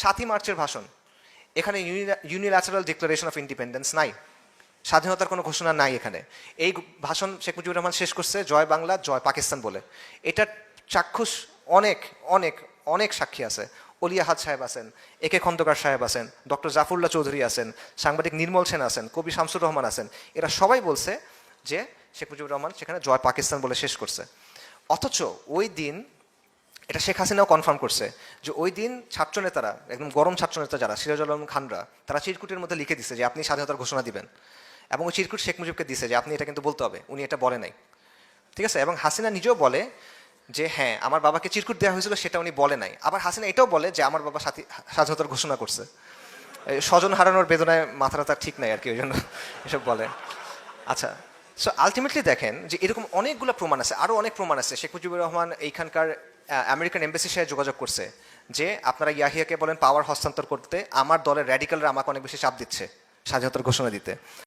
সাতই মার্চের ভাষণ। এখানে ইউনিল্যাচারাল ডিক্লারেশন অফ ইন্ডিপেন্ডেন্স নাই। স্বাধীনতার কোনো ঘোষণা নাই এখানে। এই ভাষণ শেখ মুজিবুর রহমান শেষ করছে জয় বাংলা, জয় পাকিস্তান বলে। এটার চাক্ষুষ অনেক অনেক অনেক সাক্ষী আছে। অলিয়া হাত সাহেব আছেন, এ কে খন্দকার সাহেব আছেন, ডক্টর জাফরুল্লাহ চৌধুরী আছেন, সাংবাদিক নির্মল সেন আছেন, কবি শামসুর রহমান আছেন। এরা সবাই বলছে যে শেখ মুজিবুর রহমান সেখানে জয় পাকিস্তান বলে শেষ করছে। অথচ ওই দিন এটা শেখ হাসিনাও কনফার্ম করছে যে ওই দিন ছাত্রনেতারা, একদম গরম ছাত্রনেতা যারা, সিরাজুল আলম খানরা, তারা চিরকুটের মধ্যে লিখে দিছে যে আপনি স্বাধীনতার ঘোষণা দিবেন। এবং ওই চিরকুট শেখ মুজিবকে দিছে যে আপনি এটা কিন্তু বলতে হবে, উনি এটা বলে নাই। ঠিক আছে? এবং হাসিনা নিজেও বলে যে হ্যাঁ আমার বাবাকে চিরকুট দেওয়া হয়েছিল, সেটা উনি বলে নাই। আবার হাসিনা এটাও বলে যে আমার বাবা সাথী স্বাধীনতার ঘোষণা করছে। স্বজন হারানোর বেদনায় মাথাটা তার ঠিক নাই আর কি, ওই জন্য এসব বলে। আচ্ছা সো আলটিমেটলি দেখেন যে এরকম অনেকগুলো প্রমাণ আছে আরও অনেক প্রমাণ আছে। শেখ মুজিবুর রহমান এইখানকার আমেরিকান এম্বাসির সাথে যোগাযোগ করছে যে আপনারা ইয়াহিয়াকে বলেন পাওয়ার হস্তান্তর করতে, আমার দলের র্যাডিক্যালরা আমাকে অনেক বেশি চাপ দিচ্ছে, স্বাধীনতার ঘোষণা দিতে।